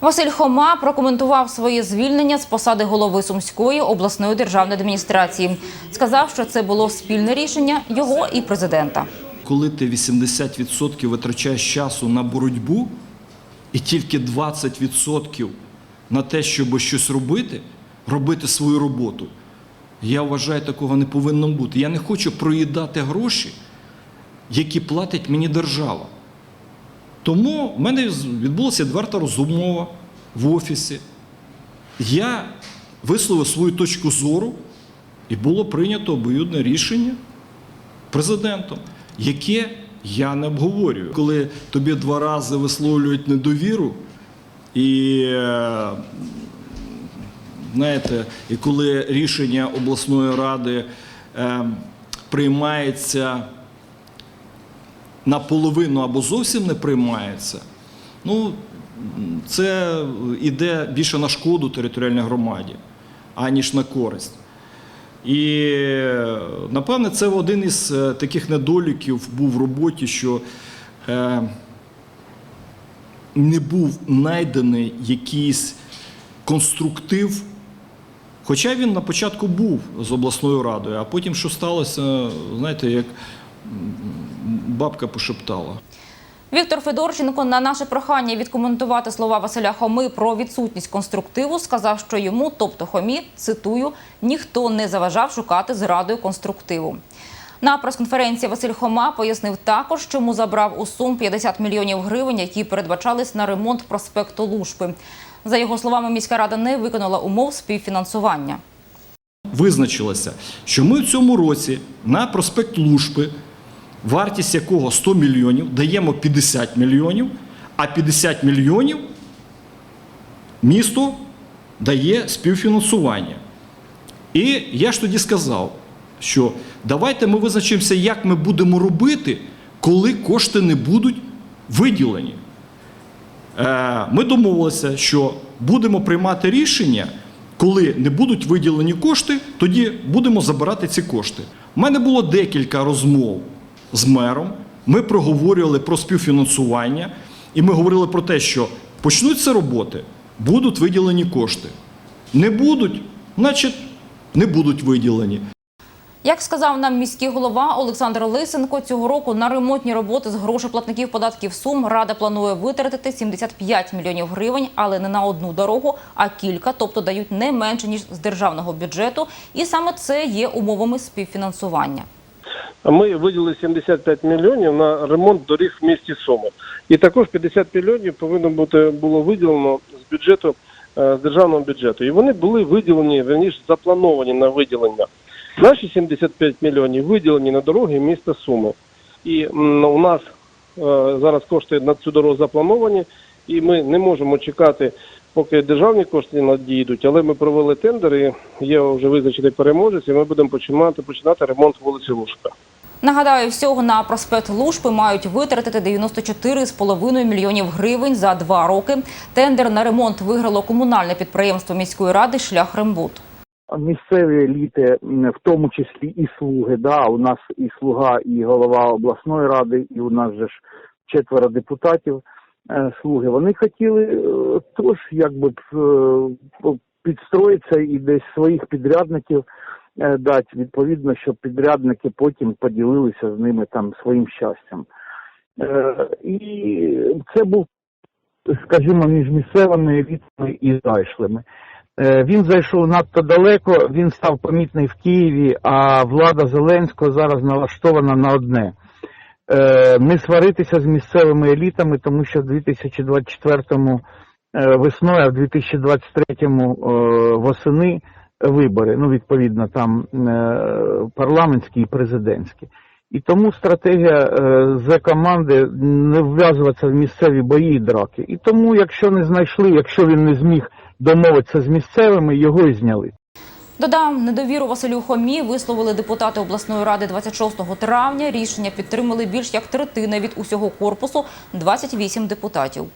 Василь Хома прокоментував своє звільнення з посади голови Сумської обласної державної адміністрації. Сказав, що це було спільне рішення його і президента. Коли ти 80% витрачаєш часу на боротьбу і тільки 20% на те, щоб щось робити, робити свою роботу, я вважаю, такого не повинно бути. Я не хочу проїдати гроші, які платить мені держава. Тому в мене відбулася відверта розмова в офісі. Я висловив свою точку зору, і було прийнято обоюдне рішення президентом, яке я не обговорюю. Коли тобі два рази висловлюють недовіру, і е, знаєте, і коли рішення обласної ради е, приймається наполовину або зовсім не приймається, ну це йде більше на шкоду територіальній громаді, аніж на користь. І напевне, це один із е, таких недоліків був в роботі, що е, не був знайдений якийсь конструктив. Хоча він на початку був з обласною радою, а потім що сталося, знаєте, як бабка пошептала. Віктор Федорченко на наше прохання відкоментувати слова Василя Хоми про відсутність конструктиву сказав, що йому, тобто Хомі, цитую, ніхто не заважав шукати зрадою конструктиву. На прес-конференції Василь Хома пояснив також, чому забрав у сум 50 мільйонів гривень, які передбачались на ремонт проспекту Лушпи. За його словами, міська рада не виконала умов співфінансування. Визначилося, що ми в цьому році на проспект Лушпи, вартість якого 100 мільйонів, даємо 50 мільйонів, а 50 мільйонів місто дає співфінансування. І я ж тоді сказав, що давайте ми визначимося, як ми будемо робити, коли кошти не будуть виділені. Е, Ми домовилися, що будемо приймати рішення, коли не будуть виділені кошти, тоді будемо забирати ці кошти. У мене було декілька розмов з мером. Ми проговорювали про співфінансування, і ми говорили про те, що почнуться роботи, будуть виділені кошти. Не будуть, значить, не будуть виділені. Як сказав нам міський голова Олександр Лисенко, цього року на ремонтні роботи з грошей платників податків Сум рада планує витратити 75 мільйонів гривень, але не на одну дорогу, а кілька, тобто дають не менше ніж з державного бюджету. І саме це є умовами співфінансування. Ми виділили 75 мільйонів на ремонт доріг в місті Суми. І також 50 мільйонів повинно бути було виділено з бюджету е, з державного бюджету. І вони були виділені, верніше заплановані на виділення. Наші 75 мільйонів виділені на дороги міста Суми. І у нас е, зараз кошти на цю дорогу заплановані, і ми не можемо чекати, поки державні кошти надійдуть, але ми провели тендер, є вже визначений переможець, і ми будемо починати, починати ремонт вулиці Лужка. Нагадаю, всього на проспект Лушпи мають витратити 94,5 мільйонів гривень за два роки. Тендер на ремонт виграло комунальне підприємство міської ради «Шлях Рембут». місцеві еліти, в тому числі і слуги. Да, у нас і слуга, і голова обласної ради, і у нас же ж четверо депутатів слуги. Вони хотіли е, тож якби е, підстроїтися і десь своїх підрядників е, дати, відповідно, щоб підрядники потім поділилися з ними там своїм щастям. Е, І це був, скажімо, між місцевими елітами і зайшлими. Е, Він зайшов надто далеко, він став помітний в Києві, а влада Зеленського зараз налаштована на одне. Не сваритися з місцевими елітами, тому що в 2024 е, весною, а в 2023 е, восени вибори. Ну, відповідно, там е, парламентські і президентські. І тому стратегія з команди не вв'язуватися в місцеві бої і драки. І тому, якщо не знайшли, якщо він не зміг домовитися з місцевими, його і зняли. Додам, недовіру Василю Хомі висловили депутати обласної ради 26 травня. Рішення підтримали більш як третина від усього корпусу 28 депутатів.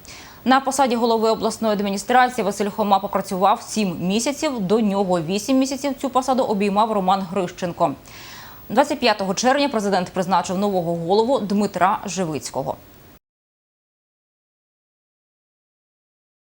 На посаді голови обласної адміністрації Василь Хома попрацював 7 місяців. До нього 8 місяців цю посаду обіймав Роман Грищенко. 25 червня президент призначив нового голову Дмитра Живицького.